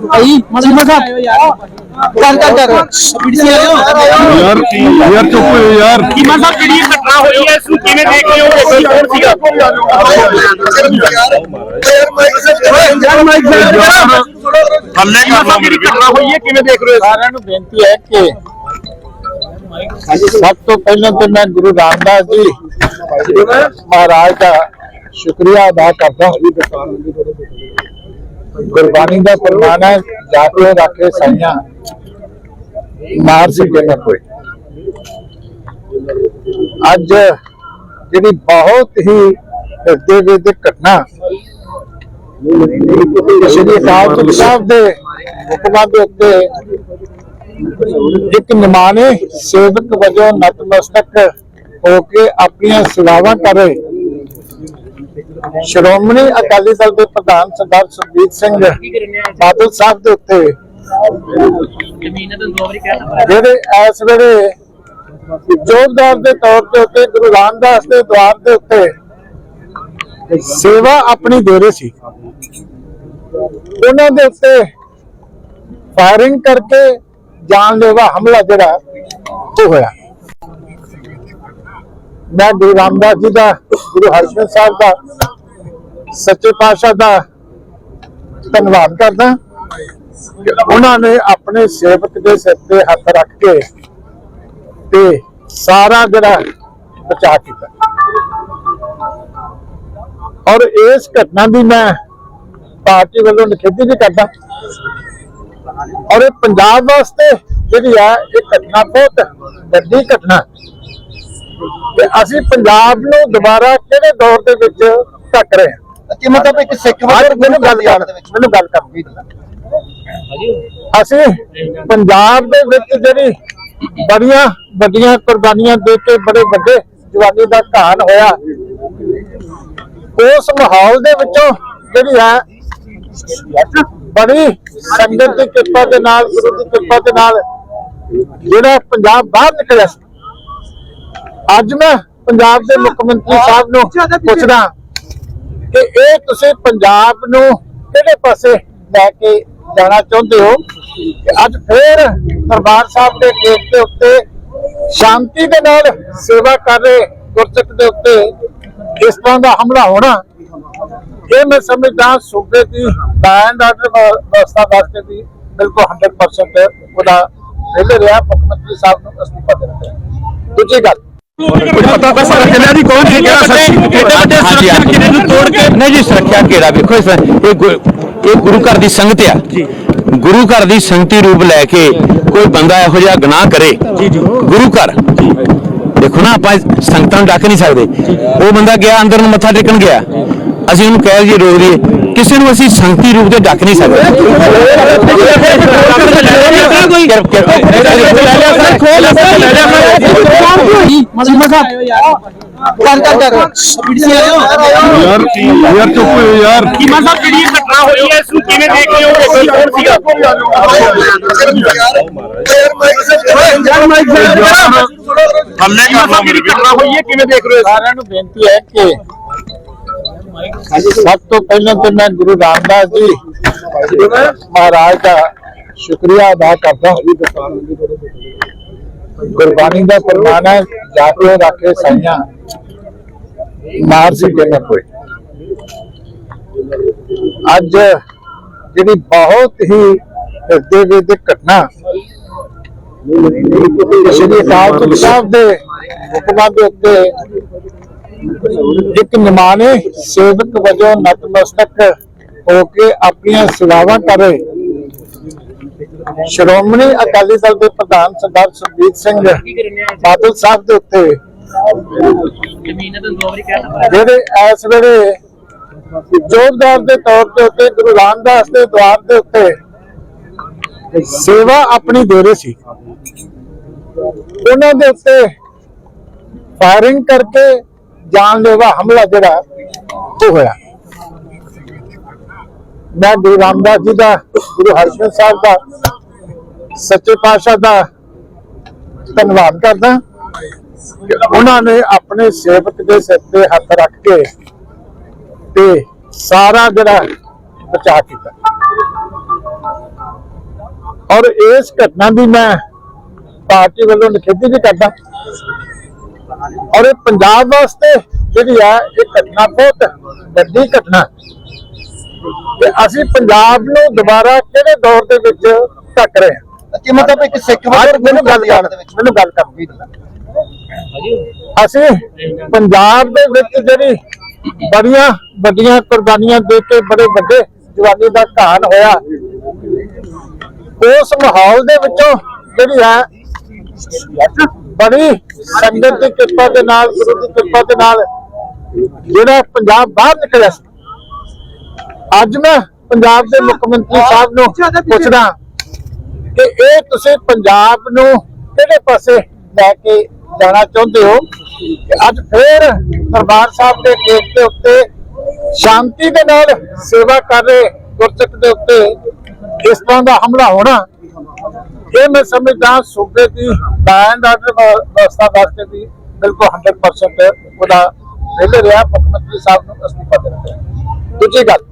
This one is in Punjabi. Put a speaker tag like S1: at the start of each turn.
S1: ਭਾਈ ਮਜ਼ਾ ਸਾਹਿਬ ਕਰ ਕਰ ਕਰ
S2: ਯਾਰ ਯਾਰ ਚੁੱਪ ਹੋ ਯਾਰ।
S3: ਕੀਮਾ ਸਾਹਿਬ ਜਿਹੜੀ ਇਹ ਘਟਨਾ ਹੋਈ ਹੈ? ਇਸ ਨੂੰ ਕਿਵੇਂ ਦੇਖ ਰਹੇ ਹੋ? ਕੌਣ ਸੀਗਾ?
S2: ਥੱਲੇ
S3: ਕੀਮਾ ਸਾਹਿਬ ਜਿਹੜੀ ਘਟਨਾ ਹੋਈ ਹੈ? ਕਿਵੇਂ ਦੇਖ ਰਹੇ ਹੋ?
S1: ਸਾਰਿਆਂ ਨੂੰ ਬੇਨਤੀ ਹੈ ਕਿ ਸਭ ਤੋਂ ਪਹਿਲਾਂ ਤੇ ਮੈਂ ਗੁਰੂ ਰਾਮਦਾਸ ਜੀ ਮਹਾਰਾਜ ਦਾ ਸ਼ੁਕਰੀਆ ਅਦਾ ਕਰਦਾ ਗੁਰਬਾਣੀ ਦਾ ਫਰਮਾਨ ਹੈ ਜਾਤੇ ਰੱਖੇ ਸਾਈਆਂ। ਮਾਰ ਸੀ ਨਾ ਕੋਈ। ਅੱਜ ਜਿਹੜੀ ਬਹੁਤ ਹੀ ਹਿਰਦੇ ਵਿੱਚ ਘਟਨਾ, ਸ਼੍ਰੀ ਅਕਾਲ ਤਖਤ ਸਾਹਿਬ ਦੇ ਹੁਕਮਾਂ ਦੇ ਉੱਤੇ ਇੱਕ ਨਿਮਾਣੇ ਸੇਵਕ ਵਜੋਂ ਨਤਮਸਤਕ ਹੋ ਕੇ ਆਪਣੀਆਂ ਸੇਵਾਵਾਂ ਕਰ ਰਹੇ। ਸ਼੍ਰੋਮਣੀ ਅਕਾਲੀ ਦਲ ਦੇ ਪ੍ਰਧਾਨ ਸਰਦਾਰ ਸੁਖਬੀਰ ਸਿੰਘ ਬਾਦਲ ਸਾਹਿਬ ਦੇ ਉੱਤੇ ਜਿਹੜੇ ਇਸ ਵੇਲੇ ਜੋਰਦਾਰ ਦੇ ਤੌਰ ਤੇ ਉੱਤੇ, ਗੁਰੂ ਰਾਮਦਾਸ ਦੇ ਦਵਾਰ ਦੇ ਉੱਤੇ ਸੇਵਾ ਆਪਣੀ ਦੇ ਰਹੇ ਸੀ। ਉਹਨਾਂ ਦੇ ਉੱਤੇ ਫਾਇਰਿੰਗ ਕਰਕੇ ਜਾਨਲੇਵਾ ਹਮਲਾ ਜਿਹੜਾ ਉਹ ਹੋਇਆ। ਮੈਂ ਗੁਰੂ ਰਾਮਦਾਸ ਜੀ ਦਾ, ਗੁਰੂ ਹਰਗੋਬਿੰਦ ਸਾਹਿਬ ਦਾ ਸੱਚੇ ਪਾਤਸ਼ਾਹ ਦਾ ਧੰਨਵਾਦ ਕਰਦਾ। ਉਹਨਾਂ ਨੇ ਆਪਣੇ ਸੇਵਕ ਦੇ ਸਿਰ ਤੇ ਹੱਥ ਰੱਖ ਕੇ ਤੇ ਸਾਰਾ ਜਿਹੜਾ ਬਚਾ ਕੀਤਾ। ਔਰ ਇਸ ਘਟਨਾ ਦੀ ਮੈਂ ਪਾਰਟੀ ਵੱਲੋਂ ਨਿਖੇਧੀ ਵੀ ਕਰਦਾ। ਔਰ ਇਹ ਪੰਜਾਬ ਵਾਸਤੇ ਜਿਹੜੀ ਆ, ਇਹ ਘਟਨਾ ਬਹੁਤ ਵੱਡੀ ਘਟਨਾ। ਤੇ ਅਸੀਂ ਪੰਜਾਬ ਨੂੰ ਦੁਬਾਰਾ ਕਿਹੜੇ ਦੌਰ ਦੇ ਵਿੱਚ ਢੱਕ ਰਹੇ ਹਾਂ?
S4: ਕਿ ਮਤਲਬ ਇੱਕ ਸਿੱਖ
S1: ਮੈਨੂੰ ਗੱਲ ਕਰ ਮੈਨੂੰ ਗੱਲ ਕਰਨੀ ਅਸੀਂ ਪੰਜਾਬ ਦੇ ਵਿੱਚ ਜਿਹੜੀ ਬੜੀਆਂ ਵੱਡੀਆਂ ਕੁਰਬਾਨੀਆਂ ਦੇ ਕੇ ਬੜੇ ਵੱਡੇ ਜਵਾਨੀ ਦਾ ਘਾਣ ਹੋਇਆ ਉਸ ਮਾਹੌਲ ਦੇ ਵਿੱਚੋਂ ਜਿਹੜੀ ਹੈ ਬੜੀ ਸੰਗਤ ਦੀ ਕਿਰਪਾ ਦੇ ਨਾਲ ਗੁਰੂ ਦੀ ਕਿਰਪਾ ਦੇ ਨਾਲ ਜਿਹੜਾ ਪੰਜਾਬ ਬਾਹਰ ਨਿਕਲਿਆ ਅੱਜ ਮੈਂ ਪੰਜਾਬ ਦੇ ਮੁੱਖ ਮੰਤਰੀ ਸਾਹਿਬ ਨੂੰ ਪੁੱਛਦਾ ਕਿ ਇਹ ਤੁਸੀਂ ਪੰਜਾਬ ਨੂੰ ਕਿਹੜੇ ਪਾਸੇ ਲੈ ਕੇ ਜਾਣਾ ਚਾਹੁੰਦੇ ਹੋ? ਅੱਜ ਫੇਰ ਦਰਬਾਰ ਸਾਹਿਬ ਦੇ ਗੇਟ ਦੇ ਉੱਤੇ ਸ਼ਾਂਤੀ ਦੇ ਨਾਲ ਸੇਵਾ ਕਰ ਰਹੇ ਗੁਰਸਿੱਖ ਦੇ ਉੱਤੇ ਇਸ ਤਰ੍ਹਾਂ ਦਾ ਹਮਲਾ ਹੋਣਾ, ਇਹ ਮੈਂ ਸਮਝਦਾ ਸੂਬੇ ਦੀ ਲੈਂਡ ਆਰਡਰ ਵਿਵਸਥਾ ਵਾਸਤੇ ਵੀ ਬਿਲਕੁਲ 100% ਉਹਦਾ ਵਿਲੇ ਰਿਹਾ, ਮੁੱਖ ਮੰਤਰੀ ਸਾਹਿਬ ਨੂੰ ਅਸਤੀਫਾ ਦੇਣਾ ਦੂਜੀ ਗੱਲ
S2: ਕੁਝ ਪਤਾ ਤਾਂ ਸਾਰਾ ਚੱਲਿਆ ਨਹੀਂ ਕੌਣ ਸੀ ਕਿਹੜਾ ਸੱਚੀ
S3: ਕਿਹੜਾ ਵੱਡੇ ਸੁਰੱਖਿਆ ਘੇਰੇ ਨੂੰ ਤੋੜ ਕੇ?
S5: ਨਹੀਂ ਜੀ ਸੁਰੱਖਿਆ ਘੇਰਾ ਵੇਖੋ ਇਸ ਇਹ ਗੁ- ਇਹ ਗੁਰੂ ਘਰ ਦੀ ਸੰਗਤ ਆ। ਗੁਰੂ ਘਰ ਦੀ ਸੰਗਤੀ ਰੂਪ ਲੈ ਕੇ ਕੋਈ ਬੰਦਾ ਇਹੋ ਜਿਹਾ ਗੁਨਾਹ ਕਰੇ ਜੀ ਜੀ। ਗੁਰੂ ਘਰ। ਦੇਖੋ ਨਾ ਆਪਾਂ ਸੰਗਤਾਂ ਨੂੰ ਡੱਕ ਨਹੀਂ ਸਕਦੇ। ਉਹ ਬੰਦਾ ਗਿਆ ਅੰਦਰ ਨੂੰ ਮੱਥਾ ਟੇਕਣ ਗਿਆ। ਅਸੀਂ ਉਹਨੂੰ ਕਹਿ ਜੀ ਰੋਕ ਦਈਏ। ਕਿਸੇ ਨੂੰ ਅਸੀਂ ਸੰਗਤੀ ਰੂਪ ਤੇ ਡੱਕ ਨਹੀਂ ਸਕਦੇ।
S1: ਕਰ ਕਰ ਕਰ
S2: ਯਾਰ ਯਾਰ ਚੁੱਪ ਹੋ ਯਾਰ।
S3: ਕੀਮਾ ਸਾਹਿਬ ਜਿਹੜੀ ਇਹ ਘਟਨਾ ਹੋਈ ਹੈ ਇਸ ਨੂੰ ਕਿਵੇਂ ਦੇਖ ਰਹੇ ਹੋ ਕੋਈ ਕੌਣ ਸੀਗਾ
S2: ਥੱਲੇ
S3: ਕੀਮਾ ਸਾਹਿਬ ਜਿਹੜੀ ਘਟਨਾ ਹੋਈ ਹੈ ਕਿਵੇਂ ਦੇਖ ਰਹੇ ਹੋ
S1: ਸਾਰਿਆਂ ਨੂੰ ਬੇਨਤੀ ਹੈ ਕਿ ਸਭ ਤੋਂ ਪਹਿਲਾਂ ਤੇ ਮੈਂ ਗੁਰੂ ਰਾਮਦਾਸ ਜੀ ਮਹਾਰਾਜ ਦਾ ਸ਼ੁਕਰੀਆ ਅਦਾ ਕਰਦਾ ਗੁਰਬਾਣੀ ਦਾ ਫਰਮਾਨ ਜਾਤੇ ਰੱਖੇ ਸਾਈਆਂ ਮਾਰ ਸੀ ਨਾ ਕੋਈ। ਅੱਜ ਜਿਹੜੀ ਬਹੁਤ ਹੀ ਹਿਰਦੇ ਵਿੱਚ ਘਟਨਾ ਸ਼੍ਰੀ ਅਕਾਲ ਤਖਤ ਸਾਹਿਬ ਦੇ ਹੁਕਮਾਂ ਦੇ ਉੱਤੇ ਇੱਕ ਨਿਮਾਣੇ ਸੇਵਕ ਵਜੋਂ ਨਤਮਸਤਕ ਹੋ ਕੇ ਆਪਣੀਆਂ ਸੇਵਾਵਾਂ ਕਰ ਰਹੇ ਸ਼੍ਰੋਮਣੀ ਅਕਾਲੀ ਦਲ ਦੇ ਪ੍ਰਧਾਨ ਸਰਦਾਰ ਸੁਖਬੀਰ ਸਿੰਘ ਬਾਦਲ ਸਾਹਿਬ ਦੇ ਉੱਤੇ ਜਿਹੜੇ ਇਸ ਵੇਲੇ ਜੋਰਦਾਰ ਦੇ ਤੌਰ ਤੇ ਉੱਤੇ, ਗੁਰੂ ਰਾਮਦਾਸ ਦੇ ਦਵਾਰ ਦੇ ਉੱਤੇ ਸੇਵਾ ਆਪਣੀ ਦੇ ਰਹੇ ਸੀ। ਉਹਨਾਂ ਦੇ ਉੱਤੇ ਫਾਇਰਿੰਗ ਕਰਕੇ ਜਾਨਲੇਵਾ ਹਮਲਾ ਜਿਹੜਾ ਉਹ ਹੋਇਆ। ਮੈਂ ਗੁਰੂ ਰਾਮਦਾਸ ਜੀ ਦਾ, ਗੁਰੂ ਹਰਗੋਬਿੰਦ ਸਾਹਿਬ ਦਾ, ਸੱਚੇ ਪਾਤਸ਼ਾਹ ਦਾ ਧੰਨਵਾਦ ਕਰਦਾ। ਕਿ ਉਹਨਾਂ ਨੇ ਆਪਣੇ ਸੇਵਕ ਦੇ ਸਿਰ ਤੇ ਹੱਥ ਰੱਖ ਕੇ ਤੇ ਸਾਰਾ ਜਿਹੜਾ ਬਚਾ ਕੀਤਾ। ਔਰ ਇਸ ਘਟਨਾ ਦੀ ਮੈਂ ਪਾਰਟੀ ਵੱਲੋਂ ਨਿਖੇਧੀ ਵੀ ਕਰਦਾ। ਔਰ ਇਹ ਪੰਜਾਬ ਵਾਸਤੇ ਜਿਹੜੀ ਹੈ ਇਹ ਘਟਨਾ ਬਹੁਤ ਵੱਡੀ ਘਟਨਾ। ਤੇ ਅਸੀਂ ਪੰਜਾਬ ਨੂੰ ਦੁਬਾਰਾ ਕਿਹੜੇ ਦੌਰ ਦੇ ਵਿੱਚ ਧੱਕ ਰਹੇ ਹਾਂ?
S2: ਕਿ ਮਤਲਬ ਇੱਕ ਸਿੱਖ
S1: ਅੱਜ ਮੈਨੂੰ ਗੱਲ ਕਰ ਮੈਨੂੰ ਗੱਲ ਕਰਨੀ ਅਸੀਂ ਪੰਜਾਬ ਦੇ ਵਿੱਚ ਜਿਹੜੀ ਬੜੀਆਂ ਵੱਡੀਆਂ ਕੁਰਬਾਨੀਆਂ ਦੇ ਕੇ ਬੜੇ ਵੱਡੇ ਜਵਾਨੀ ਦਾ ਘਾਣ ਹੋਇਆ ਉਸ ਮਾਹੌਲ ਦੇ ਵਿੱਚੋਂ ਜਿਹੜੀ ਹੈ ਬੜੀ ਸੰਗਤ ਦੀ ਕਿਰਪਾ ਦੇ ਨਾਲ ਗੁਰੂ ਦੀ ਕਿਰਪਾ ਦੇ ਨਾਲ ਜਿਹੜਾ ਪੰਜਾਬ ਬਾਹਰ ਨਿਕਲਿਆ ਸੀ। ਅੱਜ ਮੈਂ ਪੰਜਾਬ ਦੇ ਮੁੱਖ ਮੰਤਰੀ ਸਾਹਿਬ ਨੂੰ ਪੁੱਛਦਾ ਕਿ ਇਹ ਤੁਸੀਂ ਪੰਜਾਬ ਨੂੰ ਕਿਹੜੇ ਪਾਸੇ ਲੈ ਕੇ ਜਾਣਾ ਚਾਹੁੰਦੇ ਹੋ? ਅੱਜ ਫੇਰ ਦਰਬਾਰ ਸਾਹਿਬ ਦੇ ਗੇਟ ਦੇ ਉੱਤੇ ਸ਼ਾਂਤੀ ਦੇ ਨਾਲ ਸੇਵਾ ਕਰ ਰਹੇ ਗੁਰਸਿੱਖ ਦੇ ਉੱਤੇ ਇਸ ਤਰ੍ਹਾਂ ਦਾ ਹਮਲਾ ਹੋਣਾ ਇਹ ਮੈਂ ਸਮਝਦਾ ਸੂਬੇ ਦੀ ਲਾਇਨ ਆਰਡਰ ਵਿਵਸਥਾ ਵਾਸਤੇ ਵੀ ਬਿਲਕੁਲ 100% ਉਹਦਾ ਫੇਲ ਰਿਹਾ, ਮੁੱਖ ਮੰਤਰੀ ਸਾਹਿਬ ਨੂੰ ਅਸਤੀਫਾ ਦੇਣਾ ਦੂਜੀ ਗੱਲ